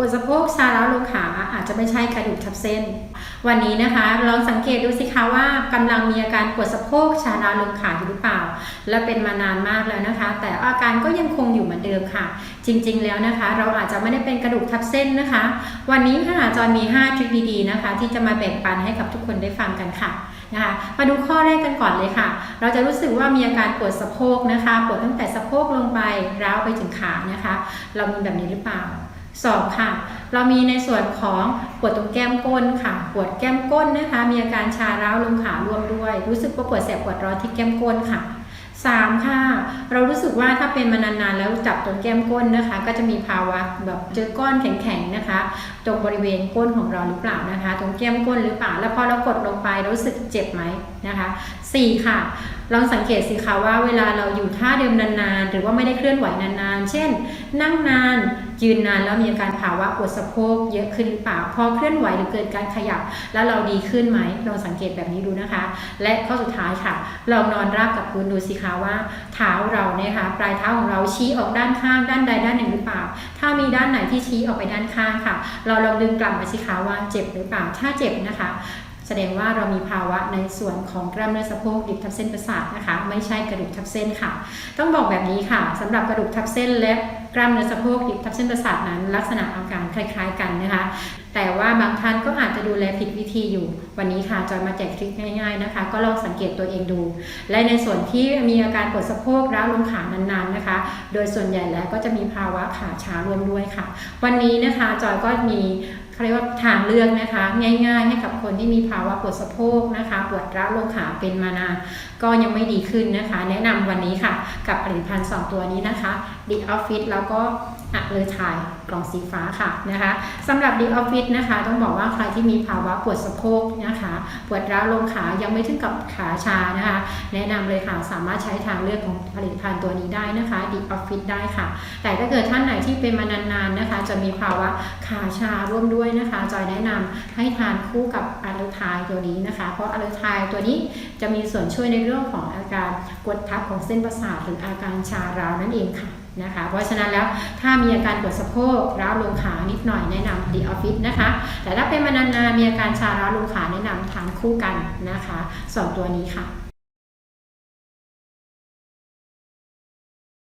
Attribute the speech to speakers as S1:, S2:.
S1: วดสะโพกชาแล้วลงขาอาจจะไม่ใช่กระดูกทับเส้น วันนี้นะคะลองสังเกตดูสิคะว่ากำลังมีอาการปวดสะโพกชาดาวลงขาอยู่หรือเปล่า และเป็นมานานมากแล้วนะคะ แต่อาการก็ยังคงอยู่เหมือนเดิมค่ะ จริงๆแล้วนะคะ เราอาจจะไม่ได้เป็นกระดูกทับเส้นนะคะ วันนี้ค่ะจอยมี 5 ทริคดีๆนะคะ ที่จะมาแบ่งปันให้กับทุกคนได้ฟังกันค่ะนะคะมาดูข้อแรกกันก่อนเลยค่ะ เราจะรู้สึกว่ามีอาการปวดสะโพกนะคะ ปวดตั้งแต่สะโพกลงไปร้าวไปถึงขานะคะ เรามีแบบนี้หรือเปล่า สองค่ะ เรามีในส่วนของปวดตรงแก้มก้นค่ะ ปวดแก้มก้นนะคะ มีอาการชาร้าวลงขาร่วมด้วย รู้สึกว่าปวดแสบปวดร้อนที่แก้มก้นค่ะสามค่ะ เรารู้สึกว่าถ้าเป็นมานานๆ แล้วจับตรงแก้มก้นนะคะ ก็จะมีภาวะแบบเจอก้อนแข็งๆนะคะ ตรงบริเวณก้นของเราหรือเปล่านะคะ ตรงแก้มก้นหรือเปล่า แล้วพอเรากดลงไปรู้สึกเจ็บไหมนะคะสี่ค่ะ ลองสังเกตสิคะว่าเวลาเราอยู่ท่าเดิมนานๆ หรือว่าไม่ได้เคลื่อนไหวนานๆ เช่น นั่งนาน ยืนนานแล้วมีอาการภาวะปวดสะโพกเยอะขึ้นหรือเปล่า พอเคลื่อนไหวหรือเกิดการขยับ แล้วเราดีขึ้นไหม ลองสังเกตแบบนี้ดูนะคะ และข้อสุดท้ายค่ะ ลองนอนราบกับพื้นดูสิคะว่า เท้าเราเนี่ยค่ะปลายเท้าของเราชี้ออกด้านข้าง ด้านใดด้านหนึ่งหรือเปล่า ถ้ามีด้านไหนที่ชี้ออกไปด้านข้างค่ะ เราลองดึงกลับมาสิคะว่าเจ็บหรือเปล่า ถ้าเจ็บนะคะ แสดงว่าเรามีภาวะในส่วนของกล้ามเนื้อสะโพกดิบทับเส้นประสาทนะคะ ไม่ใช่กระดูกทับเส้นค่ะ ต้องบอกแบบนี้ค่ะสำหรับกระดูกทับเส้นและกล้ามเนื้อสะโพกดิบทับเส้นประสาทนั้น ลักษณะอาการคล้าย ๆ กันนะคะ แต่ว่าบางท่านก็อาจจะดูแลผิดวิธีอยู่ วันนี้ค่ะจอยมาแจกทริคง่ายๆนะคะ ก็ลองสังเกตตัวเองดู และในส่วนที่มีอาการปวดสะโพกร้าวลงขานานๆนะคะ โดยส่วนใหญ่แล้วก็จะมีภาวะขาช้ารวมด้วยค่ะ วันนี้นะคะจอยก็มี เขาเรียกว่าทางเลือกนะคะ ง่ายๆ ให้กับคนที่มีภาวะปวดสะโพกนะคะ ปวดร้าวลงขาเป็นมานานก็ยังไม่ดีขึ้นนะคะ แนะนำวันนี้ค่ะ กับผลิตภัณฑ์ 2 ตัวนี้นะคะ The Office แล้วก็ อะเลอทายกล่องสีฟ้าค่ะนะคะสำหรับ The Office นะคะ ต้องบอกว่าใครที่มีภาวะปวดสะโพกนะคะ ปวดร้าวลงขายังไม่ถึงกับขาชานะคะ แนะนำเลยค่ะสามารถใช้ทางเลือกของผลิตภัณฑ์ตัวนี้ได้นะคะ The Office ได้ค่ะ แต่ถ้าเกิดท่านไหนที่เป็นมานานๆนะคะ จะมีภาวะขาชาร่วมด้วยนะคะจอยแนะนำให้ทานคู่กับอะเลอทายตัวนี้นะคะ เพราะอะเลอทายตัวนี้จะมีส่วนช่วยในเรื่องของอาการกดทับของเส้นประสาทหรืออาการชาร้าวนั่นเองค่ะนะคะ เพราะฉะนั้นแล้วถ้ามีอาการปวดสะโพกร้าวลงขานิดหน่อยแนะนำดีออฟฟิศนะคะ แต่ถ้าเป็นมานานๆมีอาการชาร้าวลงขาแนะนำทานคู่กันนะคะสองตัวนี้ค่ะ